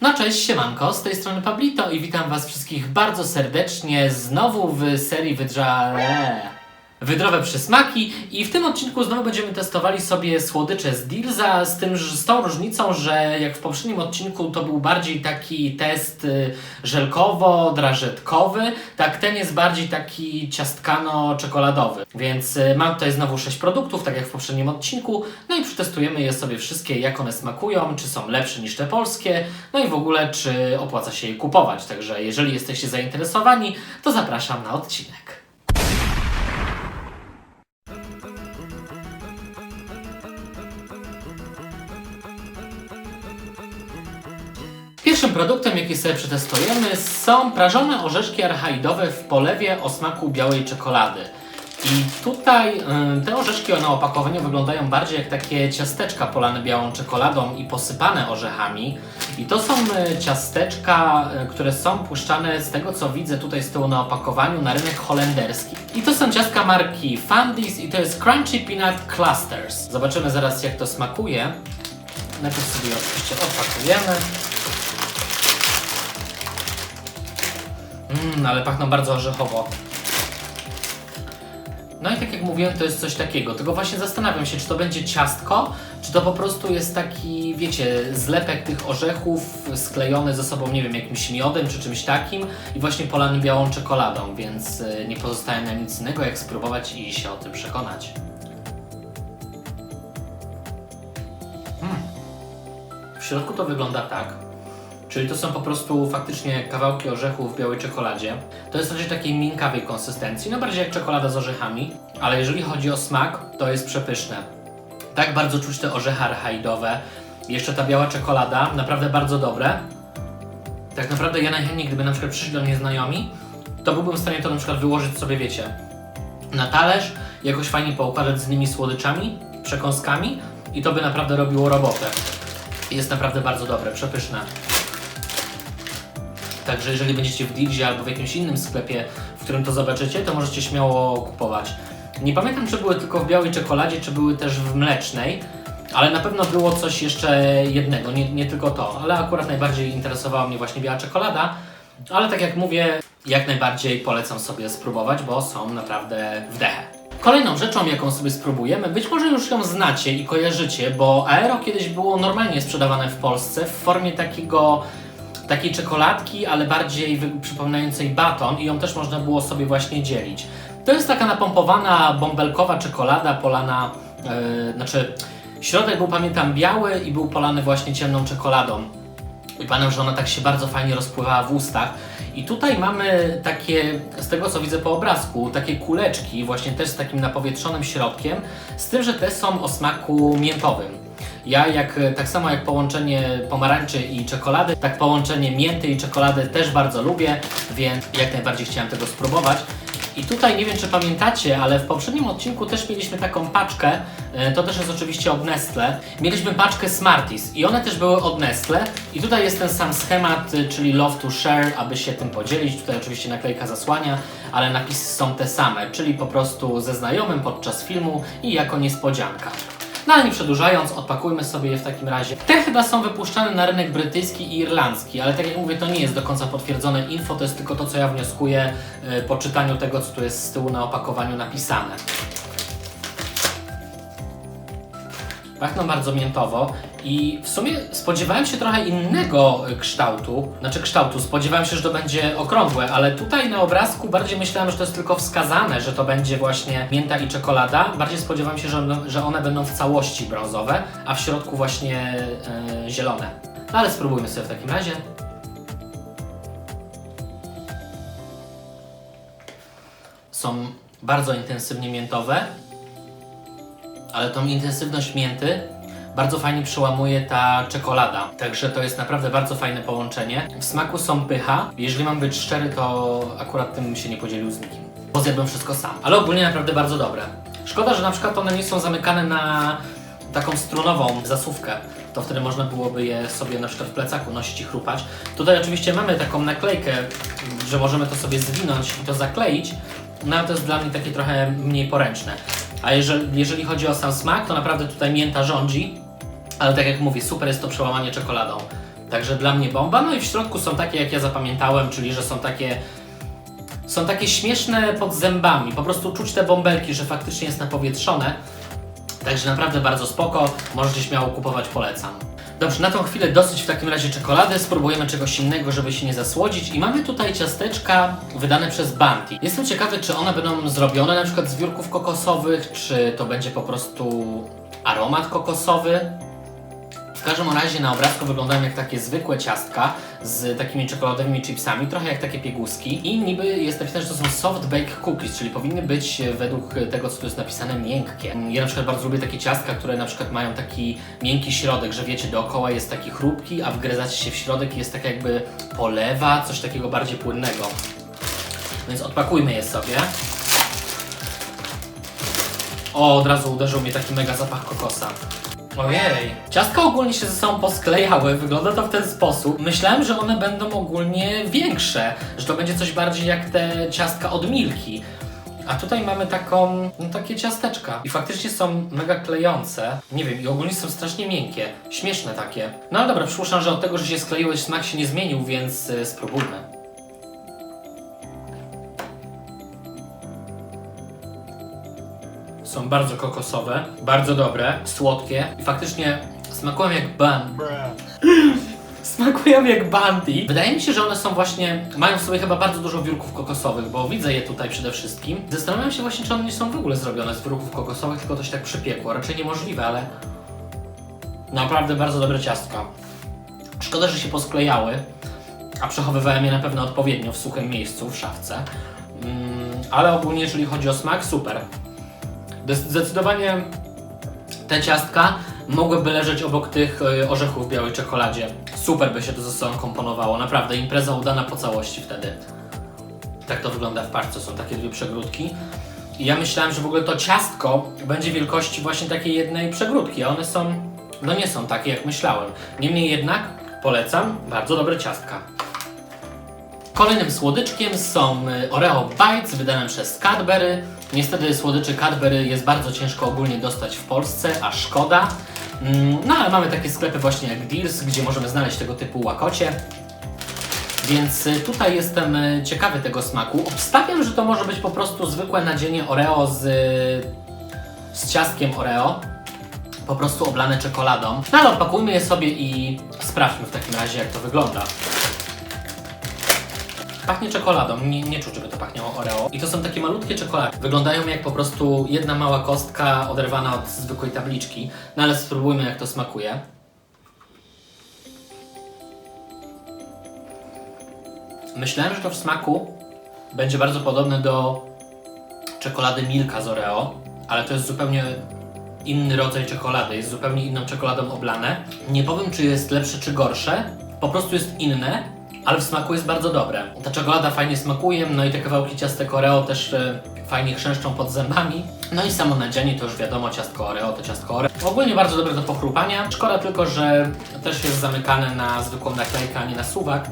No cześć, siemanko, z tej strony Pablito i witam was wszystkich bardzo serdecznie znowu w serii Wydrza... Wydrowe przysmaki i w tym odcinku znowu będziemy testowali sobie słodycze z Dilza z tym, z tą różnicą, że jak w poprzednim odcinku to był bardziej taki test y, żelkowo-drażetkowy, tak ten jest bardziej taki ciastkano-czekoladowy. Więc y, mam tutaj znowu 6 produktów, tak jak w poprzednim odcinku, no i przetestujemy je sobie wszystkie, jak one smakują, czy są lepsze niż te polskie, no i w ogóle, czy opłaca się je kupować. Także jeżeli jesteście zainteresowani, to zapraszam na odcinek. Pierwszym produktem, jaki sobie przetestujemy, są prażone orzeszki archaidowe w polewie o smaku białej czekolady. I tutaj y, te orzeszki na opakowaniu wyglądają bardziej jak takie ciasteczka polane białą czekoladą i posypane orzechami. I to są y, ciasteczka, y, które są puszczane z tego co widzę tutaj z tyłu na opakowaniu na rynek holenderski. I to są ciastka marki Fundis i to jest Crunchy Peanut Clusters. Zobaczymy zaraz jak to smakuje. Najpierw sobie oczywiście odpakujemy. Mmm, ale pachną bardzo orzechowo. No i tak jak mówiłem, to jest coś takiego. Tylko właśnie zastanawiam się, czy to będzie ciastko, czy to po prostu jest taki, wiecie, zlepek tych orzechów sklejony ze sobą, nie wiem, jakimś miodem czy czymś takim i właśnie polany białą czekoladą, więc y, nie pozostaje nam nic innego, jak spróbować i się o tym przekonać. Mm. W środku to wygląda tak. Czyli to są po prostu faktycznie kawałki orzechów w białej czekoladzie. To jest raczej takiej miękkawej konsystencji, no bardziej jak czekolada z orzechami, ale jeżeli chodzi o smak, to jest przepyszne. Tak bardzo czuć te orzechy archaidowe. Jeszcze ta biała czekolada, naprawdę bardzo dobre. Tak naprawdę ja najchętniej, gdyby na przykład przyszli do mnie znajomi, to byłbym w stanie to na przykład wyłożyć sobie, wiecie, na talerz, jakoś fajnie poukładać z nimi słodyczami, przekąskami i to by naprawdę robiło robotę. Jest naprawdę bardzo dobre, przepyszne. Także jeżeli będziecie w Dilzie albo w jakimś innym sklepie, w którym to zobaczycie, to możecie śmiało kupować. Nie pamiętam, czy były tylko w białej czekoladzie, czy były też w mlecznej, ale na pewno było coś jeszcze jednego, nie, nie tylko to. Ale akurat najbardziej interesowała mnie właśnie biała czekolada. Ale tak jak mówię, jak najbardziej polecam sobie spróbować, bo są naprawdę w dechę. Kolejną rzeczą, jaką sobie spróbujemy, być może już ją znacie i kojarzycie, bo Aero kiedyś było normalnie sprzedawane w Polsce w formie takiego takiej czekoladki, ale bardziej przypominającej baton i ją też można było sobie właśnie dzielić. To jest taka napompowana bąbelkowa czekolada polana, yy, znaczy środek był pamiętam biały i był polany właśnie ciemną czekoladą. I pamiętam, że ona tak się bardzo fajnie rozpływała w ustach. I tutaj mamy takie, z tego co widzę po obrazku, takie kuleczki, właśnie też z takim napowietrzonym środkiem, z tym, że te są o smaku miętowym. Ja jak, tak samo jak połączenie pomarańczy i czekolady, tak połączenie mięty i czekolady też bardzo lubię, więc jak najbardziej chciałem tego spróbować. I tutaj nie wiem, czy pamiętacie, ale w poprzednim odcinku też mieliśmy taką paczkę, e, to też jest oczywiście od Nestle. Mieliśmy paczkę Smarties i one też były od Nestle. I tutaj jest ten sam schemat, y, czyli love to share, aby się tym podzielić. Tutaj oczywiście naklejka zasłania, ale napisy są te same, czyli po prostu ze znajomym podczas filmu i jako niespodzianka. No ale nie przedłużając, odpakujmy sobie je w takim razie. Te chyba są wypuszczane na rynek brytyjski i irlandzki, ale tak jak mówię, to nie jest do końca potwierdzone info, to jest tylko to, co ja wnioskuję y, po czytaniu tego, co tu jest z tyłu na opakowaniu napisane. Pachną bardzo miętowo i w sumie spodziewałem się trochę innego kształtu, znaczy kształtu, spodziewałem się, że to będzie okrągłe, ale tutaj na obrazku bardziej myślałem, że to jest tylko wskazane, że to będzie właśnie mięta i czekolada. Bardziej spodziewałem się, że, one- będą w całości brązowe, a w środku właśnie y, zielone. No ale spróbujmy sobie w takim razie. Są bardzo intensywnie miętowe, ale tą intensywność mięty bardzo fajnie przełamuje ta czekolada. Także to jest naprawdę bardzo fajne połączenie. W smaku są pycha. Jeżeli mam być szczery, to akurat tym się nie podzielił z nikim. Bo zjadłem wszystko sam. Ale ogólnie naprawdę bardzo dobre. Szkoda, że na przykład one nie są zamykane na taką strunową zasuwkę. To wtedy można byłoby je sobie na przykład w plecaku nosić i chrupać. Tutaj oczywiście mamy taką naklejkę, że możemy to sobie zwinąć i to zakleić. No ale to jest dla mnie takie trochę mniej poręczne. A jeżeli, jeżeli chodzi o sam smak, to naprawdę tutaj mięta rządzi. Ale tak jak mówię, super jest to przełamanie czekoladą. Także dla mnie bomba. No i w środku są takie, jak ja zapamiętałem, czyli że są takie są takie śmieszne pod zębami. Po prostu czuć te bąbelki, że faktycznie jest napowietrzone. Także naprawdę bardzo spoko. Możecie śmiało kupować, polecam. Dobrze, na tą chwilę dosyć w takim razie czekolady. Spróbujemy czegoś innego, żeby się nie zasłodzić. I mamy tutaj ciasteczka wydane przez Banti. Jestem ciekawy, czy one będą zrobione na przykład z wiórków kokosowych, czy to będzie po prostu aromat kokosowy. W każdym razie na obrazku wyglądają jak takie zwykłe ciastka z takimi czekoladowymi chipsami, trochę jak takie pieguski i niby jest napisane, że to są soft bake cookies, czyli powinny być według tego, co tu jest napisane, miękkie. Ja na przykład bardzo lubię takie ciastka, które na przykład mają taki miękki środek, że wiecie, dookoła jest taki chrupki, a wgryzacie się w środek i jest taka jakby polewa, coś takiego bardziej płynnego. Więc odpakujmy je sobie. O, od razu uderzył mnie taki mega zapach kokosa. Ojej. Ciastka ogólnie się ze sobą posklejały, wygląda to w ten sposób. Myślałem, że one będą ogólnie większe, że to będzie coś bardziej jak te ciastka od Milki. A tutaj mamy taką, no takie ciasteczka. I faktycznie są mega klejące. Nie wiem, i ogólnie są strasznie miękkie. Śmieszne takie. No ale dobra, przypuszczam, że od tego, że się skleiły, smak się nie zmienił, więc y, spróbujmy. Są bardzo kokosowe, bardzo dobre, słodkie i faktycznie smakują jak ban. Smakują jak bandy. Wydaje mi się, że one są właśnie, mają w sobie chyba bardzo dużo wiórków kokosowych, bo widzę je tutaj przede wszystkim. Zastanawiam się właśnie, czy one nie są w ogóle zrobione z wiórków kokosowych, tylko to się tak przypiekło. Raczej niemożliwe, ale naprawdę bardzo dobre ciastka. Szkoda, że się posklejały, a przechowywałem je na pewno odpowiednio w suchym miejscu, w szafce. Mm, ale ogólnie, jeżeli chodzi o smak, super. Zdecydowanie te ciastka mogłyby leżeć obok tych y, orzechów w białej czekoladzie. Super by się to ze sobą komponowało, naprawdę impreza udana po całości wtedy. Tak to wygląda w paczce, są takie dwie przegródki. I ja myślałem, że w ogóle to ciastko będzie wielkości właśnie takiej jednej przegródki, a one są, no nie są takie jak myślałem. Niemniej jednak polecam, bardzo dobre ciastka. Kolejnym słodyczkiem są y, Oreo Bites wydane przez Cadbury. Niestety słodyczy Cadbury jest bardzo ciężko ogólnie dostać w Polsce, a szkoda. Mm, No ale mamy takie sklepy właśnie jak Deals, gdzie możemy znaleźć tego typu łakocie. Więc y, tutaj jestem y, ciekawy tego smaku. Obstawiam, że to może być po prostu zwykłe nadzienie Oreo z, z ciastkiem Oreo. Po prostu oblane czekoladą. No ale odpakujmy je sobie i sprawdźmy w takim razie jak to wygląda. Pachnie czekoladą, nie, nie czuć, żeby to pachniało Oreo. I to są takie malutkie czekolady. Wyglądają jak po prostu jedna mała kostka oderwana od zwykłej tabliczki. No ale spróbujmy jak to smakuje. Myślałem, że to w smaku będzie bardzo podobne do czekolady Milka z Oreo, ale to jest zupełnie inny rodzaj czekolady, jest zupełnie inną czekoladą oblane. Nie powiem, czy jest lepsze, czy gorsze, po prostu jest inne, ale w smaku jest bardzo dobre. Ta czekolada fajnie smakuje, no i te kawałki ciastek Oreo też e, fajnie chrzęszczą pod zębami. No i samo nadzienie to już wiadomo, ciastko Oreo to ciastko Oreo. Ogólnie bardzo dobre do pochrupania. Szkoda tylko, że też jest zamykane na zwykłą naklejkę, a nie na suwak.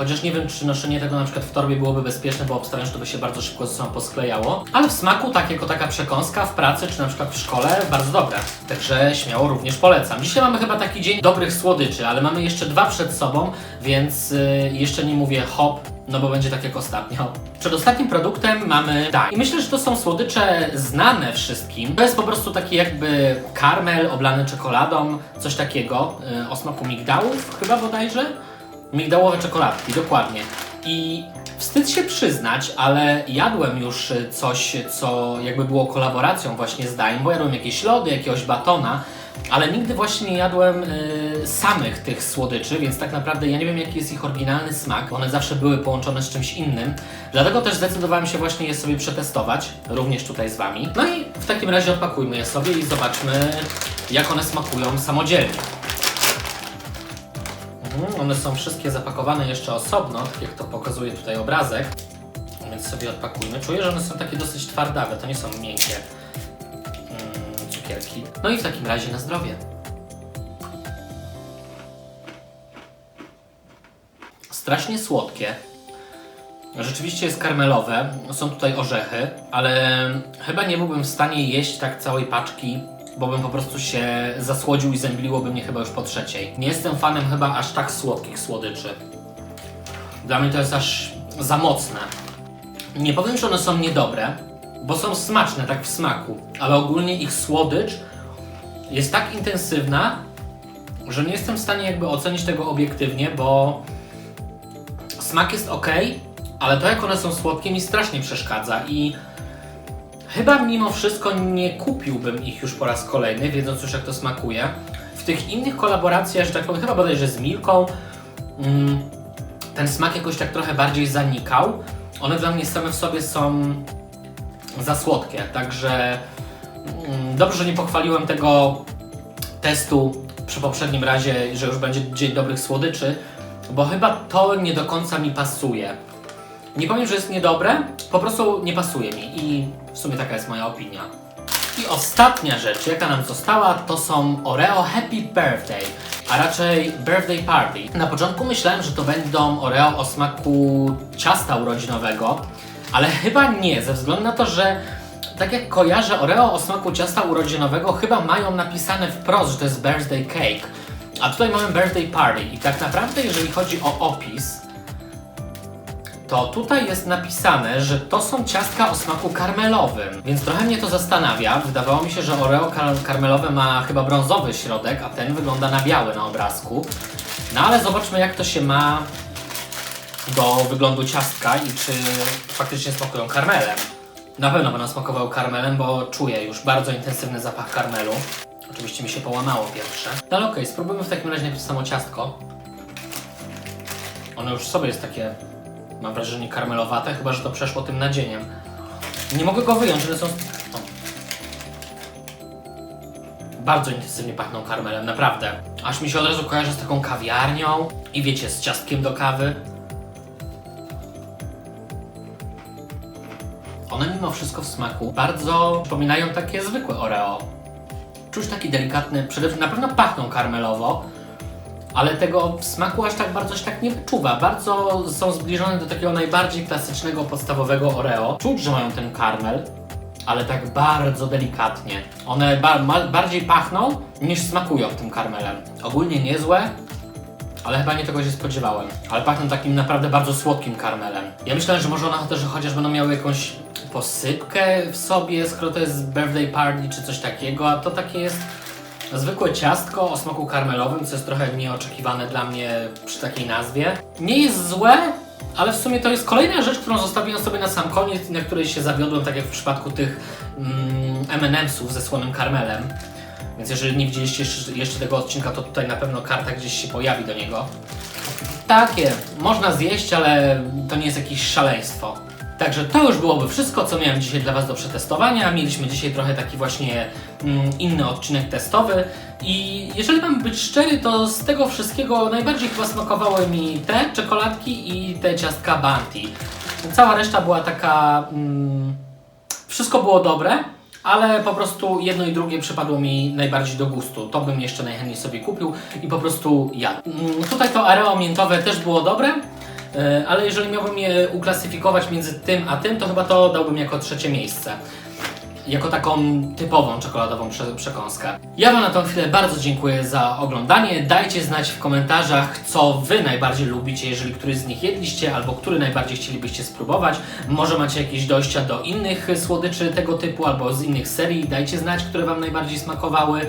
Chociaż nie wiem, czy noszenie tego na przykład w torbie byłoby bezpieczne, bo obstawiam, że to by się bardzo szybko ze sobą posklejało. Ale w smaku, tak jako taka przekąska w pracy, czy na przykład w szkole, bardzo dobre. Także śmiało również polecam. Dzisiaj mamy chyba taki dzień dobrych słodyczy, ale mamy jeszcze dwa przed sobą, więc y, jeszcze nie mówię hop, no bo będzie tak jak ostatnio. Przed ostatnim produktem mamy daj. I myślę, że to są słodycze znane wszystkim. To jest po prostu taki jakby karmel oblany czekoladą, coś takiego y, o smaku migdałów chyba bodajże. Migdałowe czekoladki, dokładnie. I wstyd się przyznać, ale jadłem już coś, co jakby było kolaboracją właśnie z Daim, bo jadłem jakieś lody, jakiegoś batona, ale nigdy właśnie nie jadłem y, samych tych słodyczy, więc tak naprawdę ja nie wiem jaki jest ich oryginalny smak. One zawsze były połączone z czymś innym, dlatego też zdecydowałem się właśnie je sobie przetestować, również tutaj z Wami. No i w takim razie odpakujmy je sobie i zobaczmy jak one smakują samodzielnie. One są wszystkie zapakowane jeszcze osobno, tak jak to pokazuje tutaj obrazek. Więc sobie odpakujmy. Czuję, że one są takie dosyć twardawe, to nie są miękkie mm, cukierki. No i w takim razie na zdrowie. Strasznie słodkie. Rzeczywiście jest karmelowe, są tutaj orzechy, ale chyba nie byłbym w stanie jeść tak całej paczki bo bym po prostu się zasłodził i zemdliłoby mnie chyba już po trzeciej. Nie jestem fanem chyba aż tak słodkich słodyczy. Dla mnie to jest aż za mocne. Nie powiem, że one są niedobre, bo są smaczne tak w smaku, ale ogólnie ich słodycz jest tak intensywna, że nie jestem w stanie jakby ocenić tego obiektywnie, bo smak jest ok, ale to jak one są słodkie mi strasznie przeszkadza i chyba mimo wszystko nie kupiłbym ich już po raz kolejny, wiedząc już jak to smakuje. W tych innych kolaboracjach, że tak powiem, chyba bodajże z Milką, mm, ten smak jakoś tak trochę bardziej zanikał. One dla mnie same w sobie są za słodkie, także mm, dobrze, że nie pochwaliłem tego testu przy poprzednim razie, że już będzie dzień dobrych słodyczy, bo chyba to nie do końca mi pasuje. Nie powiem, że jest niedobre, po prostu nie pasuje mi i w sumie taka jest moja opinia. I ostatnia rzecz, jaka nam została, to są Oreo Happy Birthday, a raczej Birthday Party. Na początku myślałem, że to będą Oreo o smaku ciasta urodzinowego, ale chyba nie, ze względu na to, że tak jak kojarzę Oreo o smaku ciasta urodzinowego, chyba mają napisane wprost, że to jest birthday cake. A tutaj mamy birthday party i tak naprawdę jeżeli chodzi o opis, to tutaj jest napisane, że to są ciastka o smaku karmelowym, więc trochę mnie to zastanawia. Wydawało mi się, że Oreo kar karmelowe ma chyba brązowy środek, a ten wygląda na biały na obrazku. No ale zobaczmy jak to się ma do wyglądu ciastka i czy faktycznie smakują karmelem. Na pewno będą smakowały karmelem, bo czuję już bardzo intensywny zapach karmelu. Oczywiście mi się połamało pierwsze. No ale okej, spróbujmy w takim razie najpierw samo ciastko. Ono już sobie jest takie, mam wrażenie, karmelowate, chyba że to przeszło tym nadzieniem. Nie mogę go wyjąć, one są... O. Bardzo intensywnie pachną karmelem, naprawdę. Aż mi się od razu kojarzy z taką kawiarnią i wiecie, z ciastkiem do kawy. One mimo wszystko w smaku bardzo przypominają takie zwykłe Oreo. Czuć taki delikatny, przede wszystkim na pewno pachną karmelowo, ale tego smaku aż tak bardzo się tak nie wyczuwa. Bardzo są zbliżone do takiego najbardziej klasycznego, podstawowego Oreo. Czuć, że mają ten karmel, ale tak bardzo delikatnie. One bardziej pachną niż smakują tym karmelem. Ogólnie niezłe, ale chyba nie tego się spodziewałem. Ale pachną takim naprawdę bardzo słodkim karmelem. Ja myślałem, że może one też chociaż będą miały jakąś posypkę w sobie, skoro to jest birthday party czy coś takiego, a to takie jest zwykłe ciastko o smaku karmelowym, co jest trochę nieoczekiwane dla mnie przy takiej nazwie. Nie jest złe, ale w sumie to jest kolejna rzecz, którą zostawiłem sobie na sam koniec i na której się zawiodłem, tak jak w przypadku tych mm, M&M'sów ze słonym karmelem. Więc jeżeli nie widzieliście jeszcze, tego odcinka, to tutaj na pewno karta gdzieś się pojawi do niego. Takie, można zjeść, ale to nie jest jakieś szaleństwo. Także to już byłoby wszystko, co miałem dzisiaj dla Was do przetestowania. Mieliśmy dzisiaj trochę taki właśnie inny odcinek testowy. I jeżeli mam być szczery, to z tego wszystkiego najbardziej chyba smakowały mi te czekoladki i te ciastka Bounty. Cała reszta była taka... Mm, wszystko było dobre, ale po prostu jedno i drugie przypadło mi najbardziej do gustu. To bym jeszcze najchętniej sobie kupił i po prostu ja. Mm, Tutaj to areo miętowe też było dobre, e, ale jeżeli miałbym je uklasyfikować między tym a tym, to chyba to dałbym jako trzecie miejsce. Jako taką typową czekoladową prze przekąskę. Ja Wam na tą chwilę bardzo dziękuję za oglądanie. Dajcie znać w komentarzach, co Wy najbardziej lubicie, jeżeli któryś z nich jedliście, albo który najbardziej chcielibyście spróbować. Może macie jakieś dojścia do innych słodyczy tego typu, albo z innych serii. Dajcie znać, które Wam najbardziej smakowały.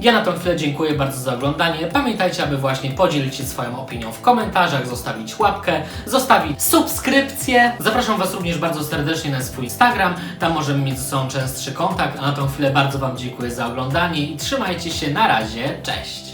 Ja na tą chwilę dziękuję bardzo za oglądanie. Pamiętajcie, aby właśnie podzielić się swoją opinią w komentarzach, zostawić łapkę, zostawić subskrypcję. Zapraszam Was również bardzo serdecznie na swój Instagram. Tam możemy mieć ze sobą częstszy kontakt. A na tą chwilę bardzo Wam dziękuję za oglądanie i trzymajcie się. Na razie. Cześć!